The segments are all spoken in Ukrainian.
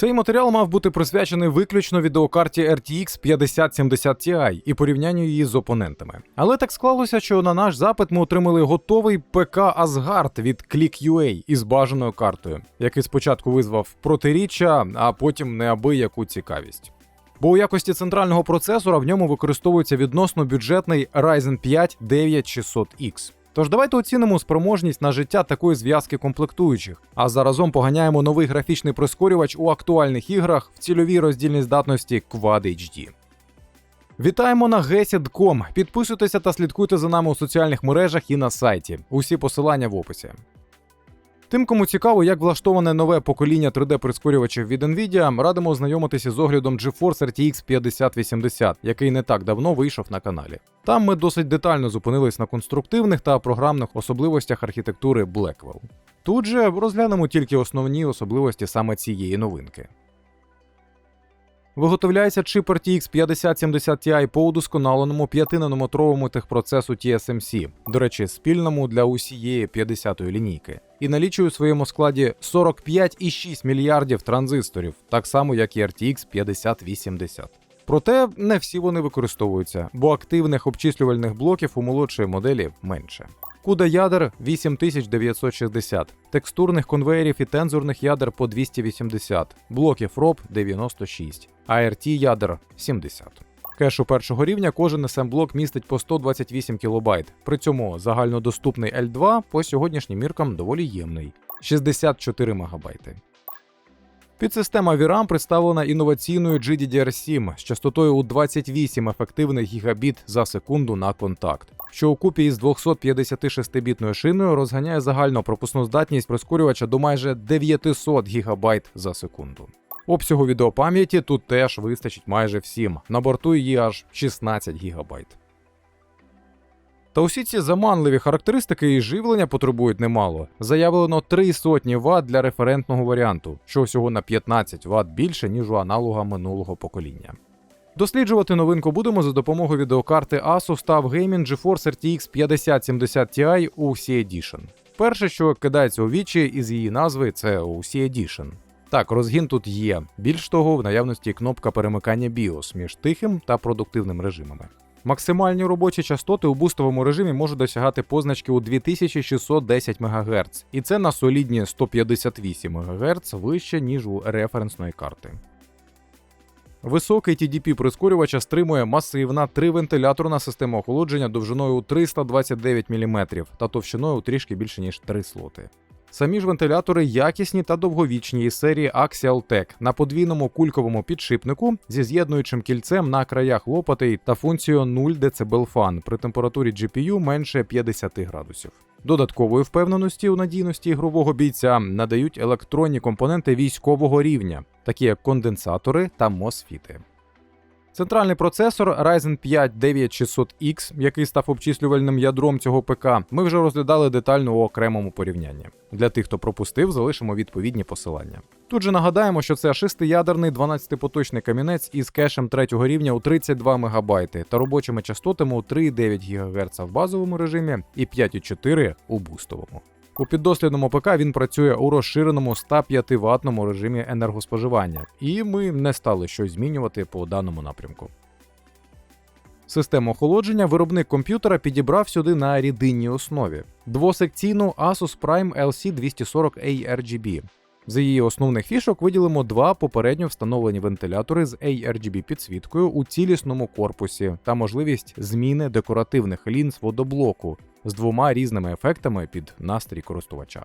Цей матеріал мав бути присвячений виключно відеокарті RTX 5070 Ti і порівнянню її з опонентами. Але так склалося, що на наш запит ми отримали готовий ПК Asgard від ClickUA із бажаною картою, який спочатку визвав протиріччя, а потім неабияку цікавість. Бо у якості центрального процесора в ньому використовується відносно бюджетний Ryzen 5 9600X. Тож давайте оцінимо спроможність на життя такої зв'язки комплектуючих, а заразом поганяємо новий графічний прискорювач у актуальних іграх в цільовій роздільній здатності Quad HD. Вітаємо на GESID.com. Підписуйтеся та слідкуйте за нами у соціальних мережах і на сайті. Усі посилання в описі. Тим, кому цікаво, як влаштоване нове покоління 3D-прискорювачів від Nvidia, радимо ознайомитися з оглядом GeForce RTX 5080, який не так давно вийшов на каналі. Там ми досить детально зупинились на конструктивних та програмних особливостях архітектури Blackwell. Тут же розглянемо тільки основні особливості саме цієї новинки. Виготовляється чип RTX 5070 Ti по удосконаленому 5-нанометровому техпроцесу TSMC, до речі, спільному для усієї 50-ї лінійки, і налічує у своєму складі 45,6 мільярдів транзисторів, так само як і RTX 5080. Проте не всі вони використовуються, бо активних обчислювальних блоків у молодшої моделі менше. CUDA ядер 8960, текстурних конвейерів і тензорних ядер по 280, блоків роб 96, ART ядер 70. Кешу першого рівня кожен SM-блок містить по 128 кБ, при цьому загальнодоступний L2 по сьогоднішнім міркам доволі ємний 64 МБ. Підсистема VRAM представлена інноваційною GDDR7 з частотою у 28 ефективних гігабіт за секунду на контакт, що у купі із 256-бітною шиною розганяє загальну пропускну здатність прискорювача до майже 900 ГБ за секунду. Обсягу відеопам'яті тут теж вистачить майже всім. На борту її аж 16 ГБ. Та усі ці заманливі характеристики і живлення потребують немало. Заявлено 3 сотні Вт для референтного варіанту, що всього на 15 Вт більше, ніж у аналога минулого покоління. Досліджувати новинку будемо за допомогою відеокарти Asus TUF Gaming GeForce RTX 5070 Ti UC Edition. Перше, що кидається у вічі із її назви, це UC Edition. Так, розгін тут є. Більш того, в наявності кнопка перемикання BIOS між тихим та продуктивним режимами. Максимальні робочі частоти у бустовому режимі можуть досягати позначки у 2610 МГц, і це на солідні 158 МГц вище, ніж у референсної карти. Високий TDP прискорювача стримує масивна тривентиляторна система охолодження довжиною у 329 мм та товщиною трішки більше ніж 3 слоти. Самі ж вентилятори якісні та довговічні із серії Axial Tech на подвійному кульковому підшипнику зі з'єднуючим кільцем на краях лопатей та функцією 0 дБ фан при температурі GPU менше 50 градусів. Додаткової впевненості у надійності ігрового бійця надають електронні компоненти військового рівня, такі як конденсатори та мосфіти. Центральний процесор Ryzen 5 9600X, який став обчислювальним ядром цього ПК, ми вже розглядали детально у окремому порівнянні. Для тих, хто пропустив, залишимо відповідні посилання. Тут же нагадаємо, що це шестиядерний 12-поточний камінець із кешем третього рівня у 32 МБ та робочими частотами у 3,9 ГГц в базовому режимі і 5,4 у бустовому. У піддослідному ПК він працює у розширеному 105 ватному режимі енергоспоживання, і ми не стали щось змінювати по даному напрямку. Систему охолодження виробник комп'ютера підібрав сюди на рідинній основі двосекційну Asus Prime LC240A RGB. З її основних фішок виділимо два попередньо встановлені вентилятори з ARGB підсвіткою у цілісному корпусі та можливість зміни декоративних лінз водоблоку з двома різними ефектами під настрій користувача.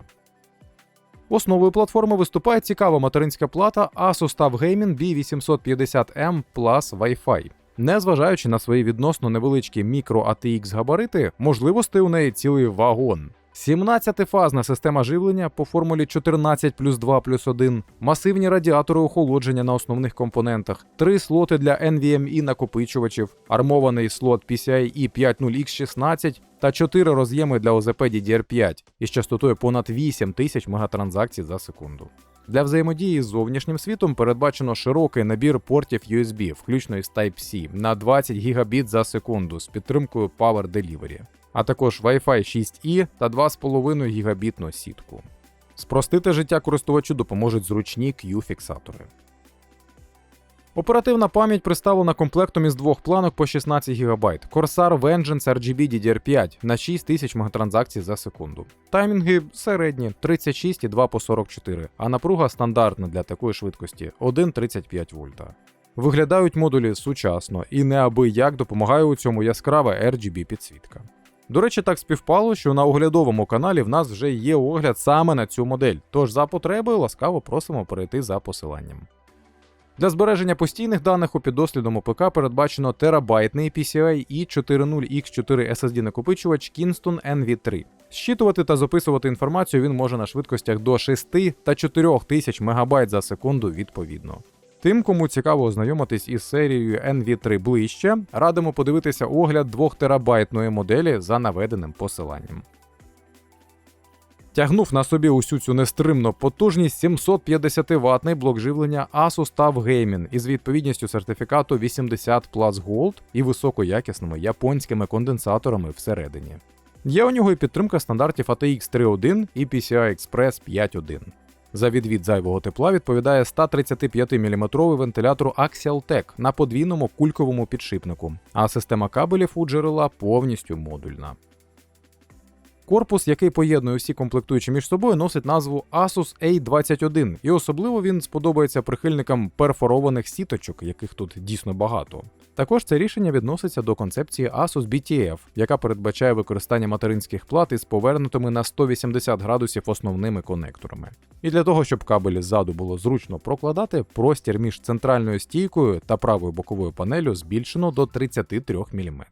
Основою платформи виступає цікава материнська плата Asus TUF Gaming B850M Plus Wi-Fi. Незважаючи на свої відносно невеличкі мікро ATX габарити, можливостей у неї цілий вагон. 17-фазна система живлення по формулі 14 плюс 2 плюс 1, масивні радіатори охолодження на основних компонентах, три слоти для NVMe накопичувачів, армований слот PCIe 50X16 та 4 роз'єми для OZP DDR5 із частотою понад 8 тисяч мегатранзакцій за секунду. Для взаємодії з зовнішнім світом передбачено широкий набір портів USB, включно із Type-C, на 20 гігабіт за секунду з підтримкою Power Delivery, а також Wi-Fi 6E та 2,5 гігабітну сітку. Спростити життя користувачу допоможуть зручні Q-фіксатори. Оперативна пам'ять представлена комплектом із двох планок по 16 ГБ. Corsair Vengeance RGB DDR5 на 6000 мегатранзакцій за секунду. Таймінги середні 36 і 2 по 44, а напруга стандартна для такої швидкості 1,35 вольта. Виглядають модулі сучасно і неабияк допомагає у цьому яскрава RGB підсвітка. До речі, так співпало, що на оглядовому каналі в нас вже є огляд саме на цю модель, тож за потреби ласкаво просимо перейти за посиланням. Для збереження постійних даних у піддослідному ПК передбачено терабайтний PCI і 40X4 SSD накопичувач Kingston NV3. Щитувати та записувати інформацію він може на швидкостях до 6 та 4 тисяч МБ за секунду відповідно. Тим, кому цікаво ознайомитись із серією NV3 ближче, радимо подивитися огляд 2 терабайтної моделі за наведеним посиланням. Тягнув на собі усю цю нестримну потужність 750 ватний блок живлення Asus TUF Gaming із відповідністю сертифікату 80 Plus Gold і високоякісними японськими конденсаторами всередині. Є у нього і підтримка стандартів ATX 3.1 і PCI Express 5.1. За відвід зайвого тепла відповідає 135 мм вентилятору Axial Tech на подвійному кульковому підшипнику, а система кабелів у джерела повністю модульна. Корпус, який поєднує всі комплектуючі між собою, носить назву Asus A21, і особливо він сподобається прихильникам перфорованих сіточок, яких тут дійсно багато. Також це рішення відноситься до концепції Asus BTF, яка передбачає використання материнських плат із повернутими на 180 градусів основними конекторами. І для того, щоб кабелі ззаду було зручно прокладати, простір між центральною стійкою та правою боковою панелю збільшено до 33 мм.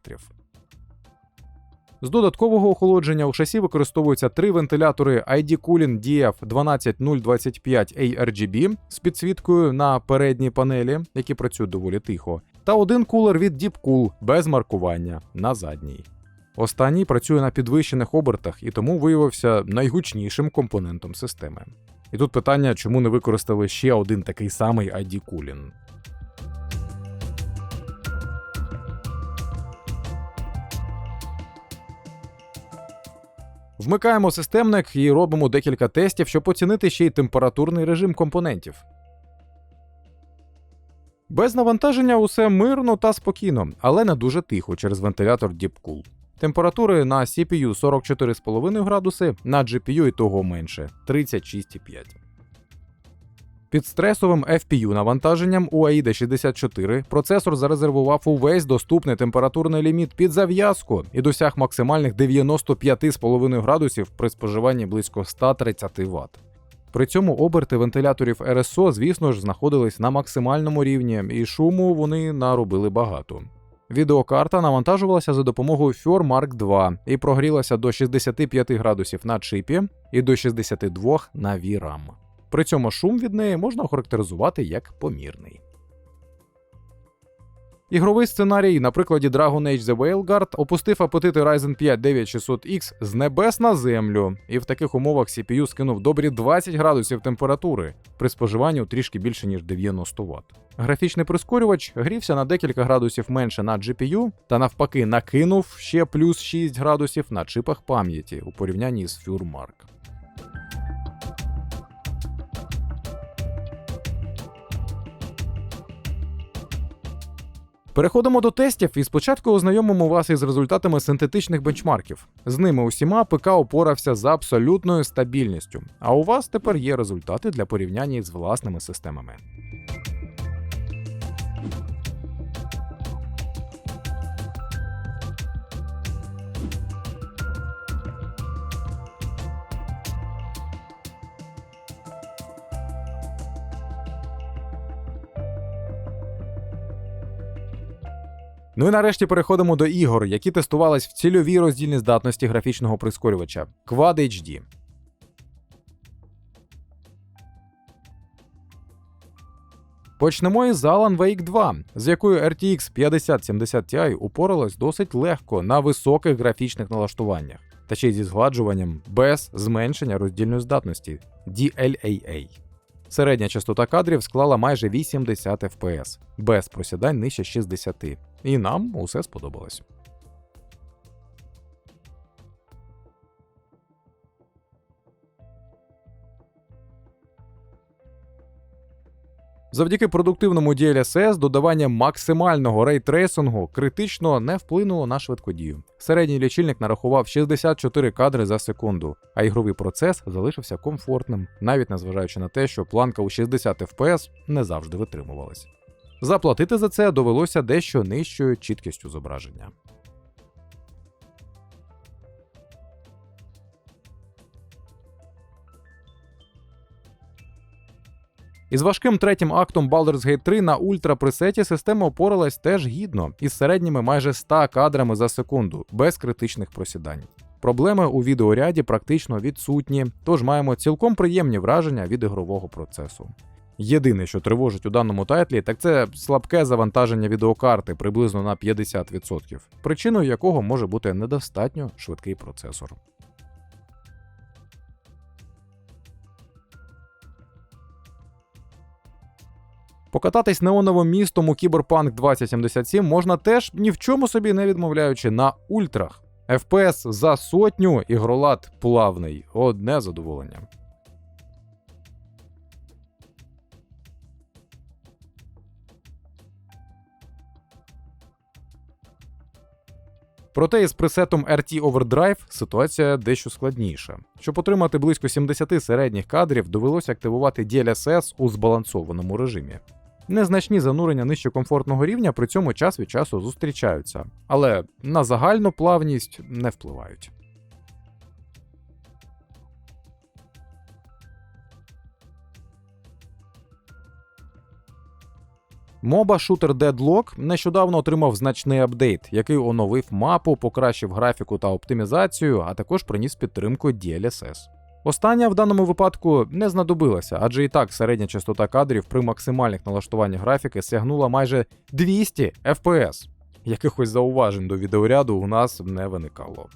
З додаткового охолодження у шасі використовуються три вентилятори ID Cooling DF 12025 ARGB з підсвіткою на передній панелі, які працюють доволі тихо, та один кулер від Deepcool без маркування на задній. Останній працює на підвищених обертах і тому виявився найгучнішим компонентом системи. І тут питання, чому не використали ще один такий самий ID Cooling. Вмикаємо системник і робимо декілька тестів, щоб оцінити ще й температурний режим компонентів. Без навантаження усе мирно та спокійно, але не дуже тихо через вентилятор DeepCool. Температури на CPU 44,5 градуси, на GPU і того менше 36,5. Під стресовим FPU навантаженням у AIDA 64 процесор зарезервував увесь доступний температурний ліміт під зав'язку і досяг максимальних 95,5 градусів при споживанні близько 130 Вт. При цьому оберти вентиляторів RSO, звісно ж, знаходились на максимальному рівні, і шуму вони наробили багато. Відеокарта навантажувалася за допомогою Fure Mark II і прогрілася до 65 градусів на чипі і до 62 на VRAM. При цьому шум від неї можна охарактеризувати як помірний. Ігровий сценарій на прикладі Dragon Age The Veilguard опустив апетити Ryzen 5 9600X з небес на землю, і в таких умовах CPU скинув добрі 20 градусів температури при споживанні трішки більше ніж 90 Вт. Графічний прискорювач грівся на декілька градусів менше на GPU та навпаки накинув ще плюс 6 градусів на чипах пам'яті у порівнянні з FureMark. Переходимо до тестів і спочатку ознайомимо вас із результатами синтетичних бенчмарків. З ними усіма ПК опорався за абсолютною стабільністю, а у вас тепер є результати для порівняння з власними системами. Ну і нарешті переходимо до ігор, які тестувались в цільовій роздільній здатності графічного прискорювача Quad HD. Почнемо із Alan Wake 2, з якою RTX 5070 Ti упоралась досить легко на високих графічних налаштуваннях, та ще й зі згладжуванням без зменшення роздільної здатності DLAA. Середня частота кадрів склала майже 80 FPS, без просідань нижче 60, і нам усе сподобалось. Завдяки продуктивному DLSS додавання максимального рейтрейсингу критично не вплинуло на швидкодію. Середній лічильник нарахував 64 кадри за секунду, а ігровий процес залишився комфортним, навіть незважаючи на те, що планка у 60 FPS не завжди витримувалась. Заплатити за це довелося дещо нижчою чіткістю зображення. Із важким третім актом Baldur's Gate 3 на ультрапресеті система опоралась теж гідно, із середніми майже 100 кадрами за секунду, без критичних просідань. Проблеми у відеоряді практично відсутні, тож маємо цілком приємні враження від ігрового процесу. Єдине, що тривожить у даному тайтлі, так це слабке завантаження відеокарти приблизно на 50%, причиною якого може бути недостатньо швидкий процесор. Покататись неоновим містом у Cyberpunk 2077 можна теж ні в чому собі не відмовляючи на ультрах. FPS за сотню ігролад плавний. Одне задоволення. Проте із пресетом RT Overdrive ситуація дещо складніша. Щоб отримати близько 70 середніх кадрів, довелося активувати DLSS у збалансованому режимі. Незначні занурення нижче комфортного рівня при цьому час від часу зустрічаються, але на загальну плавність не впливають. Моба шутер Deadlock нещодавно отримав значний апдейт, який оновив мапу, покращив графіку та оптимізацію, а також приніс підтримку DLSS. Остання в даному випадку не знадобилася, адже і так середня частота кадрів при максимальних налаштуваннях графіки сягнула майже 200 FPS. Якихось зауважень до відеоряду у нас не виникало.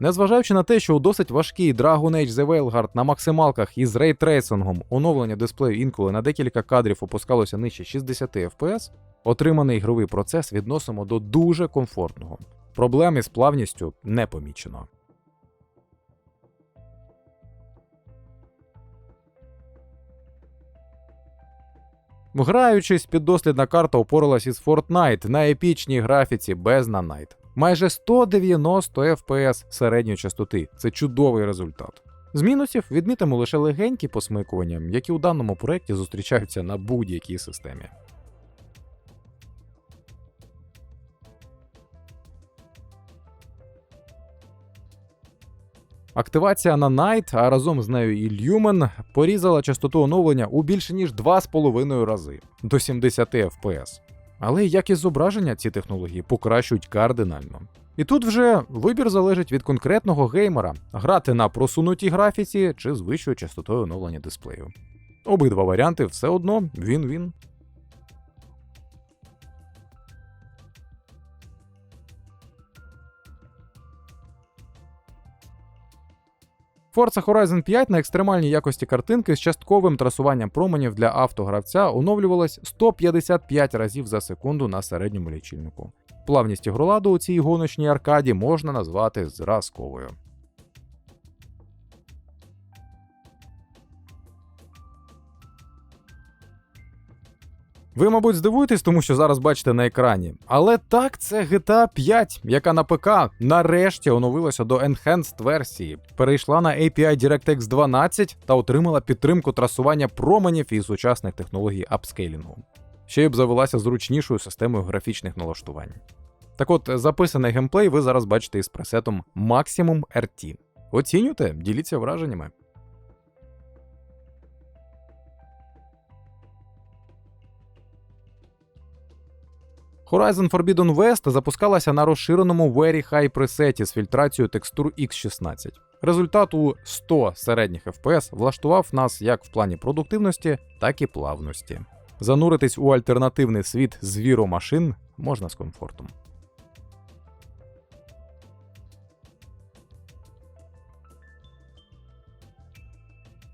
Незважаючи на те, що у досить важкий Dragon Age The Veilguard на максималках із рейтрейсингом оновлення дисплею інколи на декілька кадрів опускалося нижче 60 FPS, отриманий ігровий процес відносимо до дуже комфортного. Проблем із плавністю не помічено. Граючись, піддослідна карта опоралась із Fortnite на епічній графіці без нанайт. Майже 190 FPS середньої частоти це чудовий результат. З мінусів відмітимо лише легенькі посмикування, які у даному проєкті зустрічаються на будь-якій системі. Активація на Night, а разом з нею і Lumen порізала частоту оновлення у більше ніж 2,5 рази до 70 FPS. Але якість зображення ці технології покращують кардинально. І тут вже вибір залежить від конкретного геймера грати на просунутій графіці чи з вищою частотою оновлення дисплею. Обидва варіанти все одно він-він. Forza Horizon 5 на екстремальній якості картинки з частковим трасуванням променів для автогравця оновлювалась 155 разів за секунду на середньому лічильнику. Плавність ігроладу у цій гоночній аркаді можна назвати зразковою. Ви, мабуть, здивуєтесь, тому що зараз бачите на екрані. Але так, це GTA 5, яка на ПК нарешті оновилася до Enhanced версії, перейшла на API DirectX 12 та отримала підтримку трасування променів і сучасних технологій апскейлінгу. Ще й завелася зручнішою системою графічних налаштувань. Так от, записаний геймплей ви зараз бачите із пресетом Maximum RT. Оцінюйте, діліться враженнями. Horizon Forbidden West запускалася на розширеному Very High пресеті з фільтрацією текстур X16. Результат у 100 середніх FPS влаштував нас як в плані продуктивності, так і плавності. Зануритись у альтернативний світ звіромашин можна з комфортом.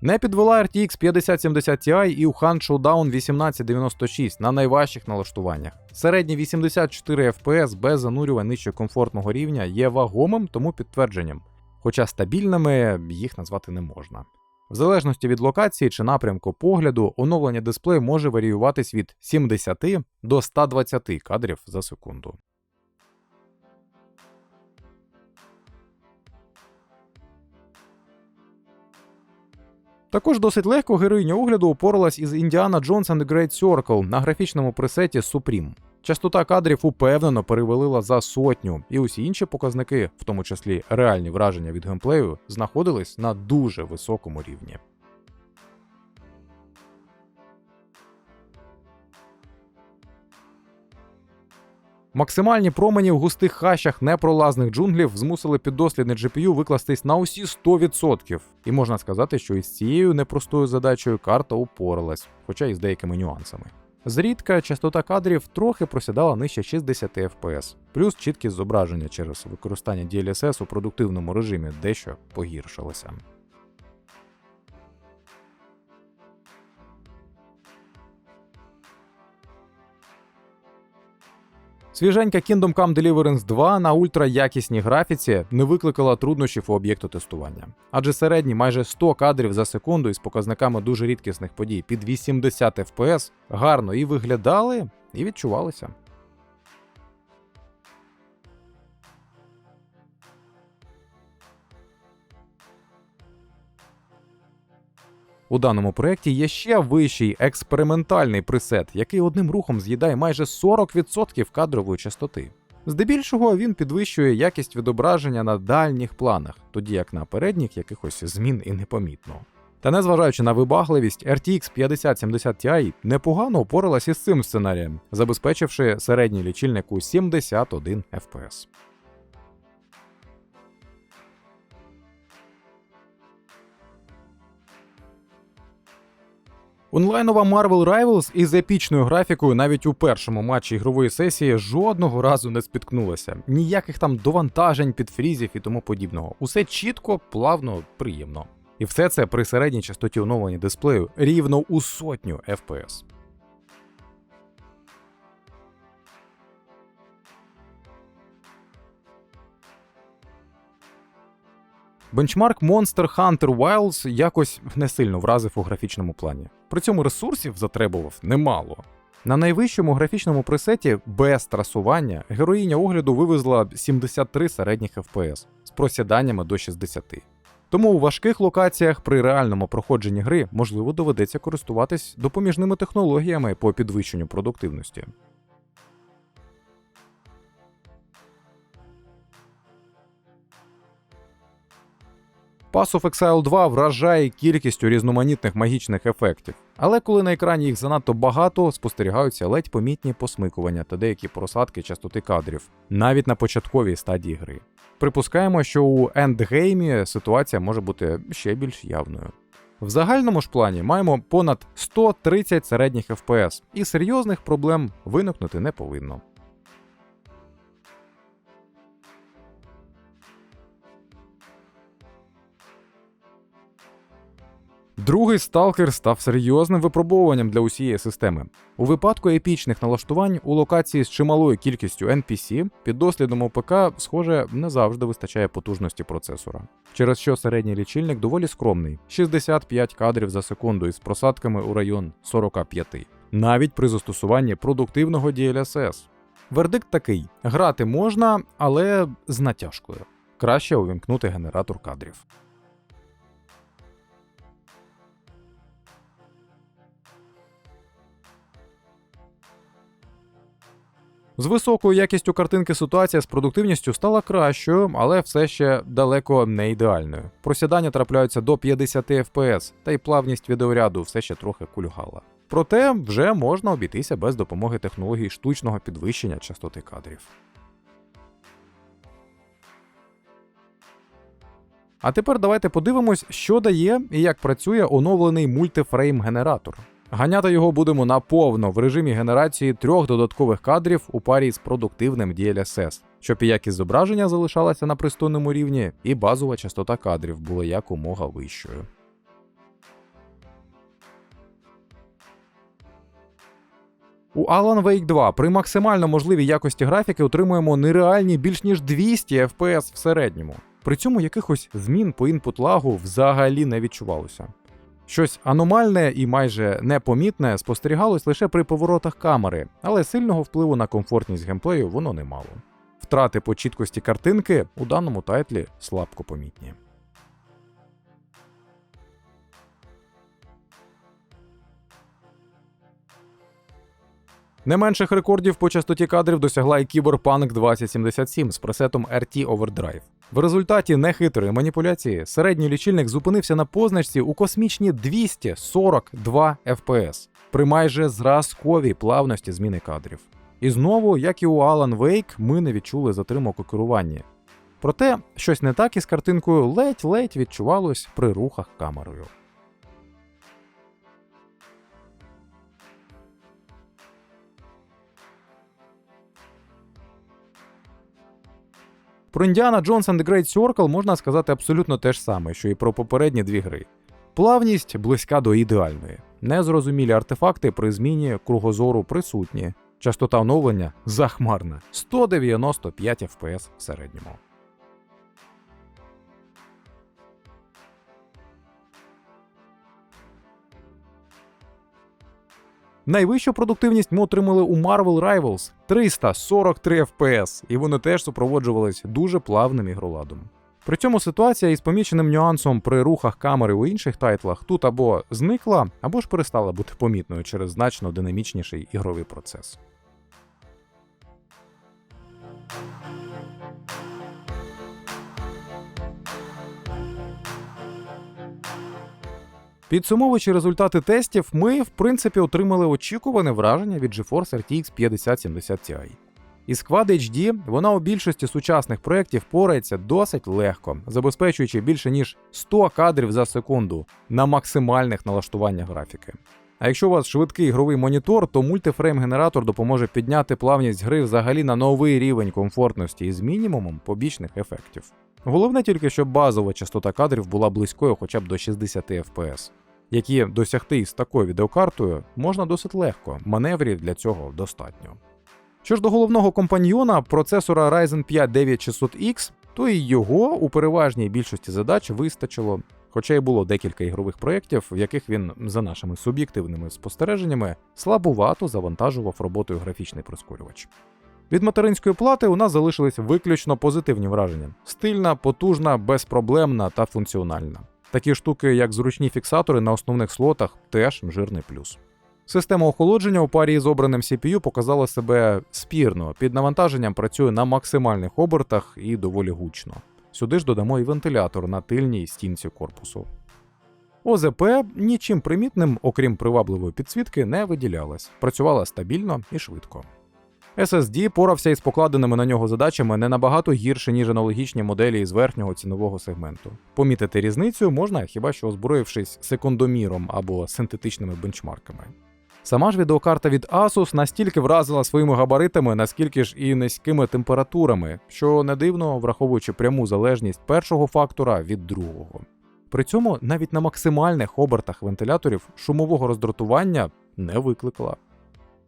Не підвела RTX 5070 Ti і у Han Showdown 1896 на найважчих налаштуваннях. Середні 84 FPS без занурювань нижче комфортного рівня є вагомим тому підтвердженням, хоча стабільними їх назвати не можна. В залежності від локації чи напрямку погляду, оновлення дисплею може варіюватись від 70 до 120 кадрів за секунду. Також досить легко героїня огляду опоралась із Indiana Jones and the Great Circle на графічному пресеті Supreme. Частота кадрів упевнено перевалила за сотню, і усі інші показники, в тому числі реальні враження від геймплею, знаходились на дуже високому рівні. Максимальні промені в густих хащах непролазних джунглів змусили піддослідне GPU викластись на усі 100%. І можна сказати, що із цією непростою задачею карта упоралась, хоча і з деякими нюансами. Зрідка частота кадрів трохи просідала нижче 60 FPS, плюс чіткість зображення через використання DLSS у продуктивному режимі дещо погіршилася. Свіженька Kingdom Come Deliverance 2 на ультраякісній графіці не викликала труднощів у об'єкту тестування, адже середні майже 100 кадрів за секунду із показниками дуже рідкісних подій під 80 FPS гарно і виглядали, і відчувалися. У даному проєкті є ще вищий експериментальний пресет, який одним рухом з'їдає майже 40% кадрової частоти. Здебільшого він підвищує якість відображення на дальніх планах, тоді як на передніх якихось змін і непомітно. Та незважаючи на вибагливість, RTX 5070 Ti непогано опоралась із цим сценарієм, забезпечивши середній лічильник у 71 FPS. Онлайнова Marvel Rivals із епічною графікою навіть у першому матчі ігрової сесії жодного разу не спіткнулася. Ніяких там довантажень, підфрізів і тому подібного. Усе чітко, плавно, приємно. І все це при середній частоті оновлення дисплею рівно у сотню FPS. Бенчмарк Monster Hunter Wilds якось не сильно вразив у графічному плані. При цьому ресурсів затребував немало. На найвищому графічному пресеті без трасування героїня огляду вивезла 73 середніх FPS з просіданнями до 60. Тому у важких локаціях при реальному проходженні гри можливо доведеться користуватись допоміжними технологіями по підвищенню продуктивності. Pass of Exile 2 вражає кількістю різноманітних магічних ефектів, але коли на екрані їх занадто багато, спостерігаються ледь помітні посмикування та деякі просадки частоти кадрів, навіть на початковій стадії гри. Припускаємо, що у ендгеймі ситуація може бути ще більш явною. В загальному ж плані маємо понад 130 середніх FPS, і серйозних проблем виникнути не повинно. Другий сталкер став серйозним випробуванням для усієї системи. У випадку епічних налаштувань у локації з чималою кількістю NPC піддослідному ОПК, схоже, не завжди вистачає потужності процесора, через що середній лічильник доволі скромний 65 кадрів за секунду із просадками у район 45, навіть при застосуванні продуктивного DLSS. Вердикт такий: грати можна, але з натяжкою. Краще увімкнути генератор кадрів. З високою якістю картинки ситуація з продуктивністю стала кращою, але все ще далеко не ідеальною. Просідання трапляються до 50 FPS, та й плавність відеоряду все ще трохи кульгала. Проте вже можна обійтися без допомоги технологій штучного підвищення частоти кадрів. А тепер давайте подивимось, що дає і як працює оновлений мультифрейм-генератор. Ганяти його будемо наповно в режимі генерації трьох додаткових кадрів у парі з продуктивним DLSS, щоб і якість зображення залишалася на пристойному рівні, і базова частота кадрів була якомога вищою. У Alan Wake 2 при максимально можливій якості графіки отримуємо нереальні більш ніж 200 FPS в середньому. При цьому якихось змін по інпут лагу взагалі не відчувалося. Щось аномальне і майже непомітне спостерігалось лише при поворотах камери, але сильного впливу на комфортність геймплею воно не мало. Втрати по чіткості картинки у даному тайтлі слабко помітні. Не менших рекордів по частоті кадрів досягла і Cyberpunk 2077 з пресетом RT Overdrive. В результаті нехитрої маніпуляції середній лічильник зупинився на позначці у космічні 242 FPS при майже зразковій плавності зміни кадрів. І знову, як і у Alan Wake, ми не відчули затримок у керуванні. Проте щось не так із картинкою ледь-ледь відчувалось при рухах камерою. Про Індіана Джонс and the Great Circle можна сказати абсолютно те ж саме, що і про попередні дві гри. Плавність близька до ідеальної, незрозумілі артефакти при зміні кругозору присутні, частота оновлення захмарна 195 FPS в середньому. Найвищу продуктивність ми отримали у Marvel Rivals 343 FPS, і вони теж супроводжувались дуже плавним ігроладом. При цьому ситуація із поміченим нюансом при рухах камери у інших тайтлах тут або зникла, або ж перестала бути помітною через значно динамічніший ігровий процес. Підсумовуючи результати тестів, ми, в принципі, отримали очікуване враження від GeForce RTX 5070 Ti. Із Quad HD вона у більшості сучасних проєктів порається досить легко, забезпечуючи більше ніж 100 кадрів за секунду на максимальних налаштуваннях графіки. А якщо у вас швидкий ігровий монітор, то мультифрейм-генератор допоможе підняти плавність гри взагалі на новий рівень комфортності із мінімумом побічних ефектів. Головне тільки, щоб базова частота кадрів була близькою хоча б до 60 FPS, які досягти із такою відеокартою можна досить легко, маневрів для цього достатньо. Що ж до головного компаньйона процесора Ryzen 5 9600X, то і його у переважній більшості задач вистачило, хоча й було декілька ігрових проєктів, в яких він, за нашими суб'єктивними спостереженнями, слабувато завантажував роботою графічний прискорювач. Від материнської плати у нас залишились виключно позитивні враження: стильна, потужна, безпроблемна та функціональна. Такі штуки, як зручні фіксатори на основних слотах, теж жирний плюс. Система охолодження у парі з обраним CPU показала себе спірно. Під навантаженням працює на максимальних обертах і доволі гучно. Сюди ж додамо і вентилятор на тильній стінці корпусу. ОЗП нічим примітним, окрім привабливої підсвітки, не виділялась, працювала стабільно і швидко. SSD порався із покладеними на нього задачами не набагато гірше, ніж аналогічні моделі із верхнього цінового сегменту. Помітити різницю можна хіба що озброївшись секундоміром або синтетичними бенчмарками. Сама ж відеокарта від Asus настільки вразила своїми габаритами, наскільки ж і низькими температурами, що не дивно враховуючи пряму залежність першого фактора від другого. При цьому навіть на максимальних обертах вентиляторів шумового роздратування не викликала.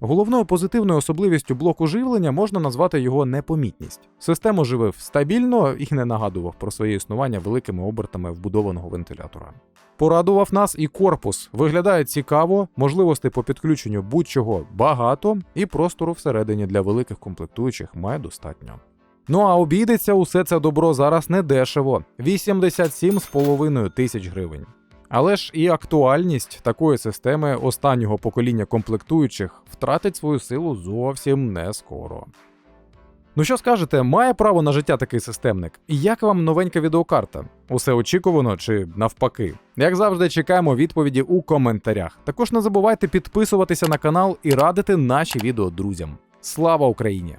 Головною позитивною особливістю блоку живлення можна назвати його непомітність. Систему живив стабільно і не нагадував про своє існування великими обертами вбудованого вентилятора. Порадував нас і корпус. Виглядає цікаво, можливостей по підключенню будь-чого багато, і простору всередині для великих комплектуючих має достатньо. Ну а обійдеться усе це добро зараз не дешево 87,5 тисяч гривень. Але ж і актуальність такої системи останнього покоління комплектуючих втратить свою силу зовсім не скоро. Ну що скажете, має право на життя такий системник? І як вам новенька відеокарта? Усе очікувано чи навпаки? Як завжди, чекаємо відповіді у коментарях. Також не забувайте підписуватися на канал і радити наші відео друзям. Слава Україні!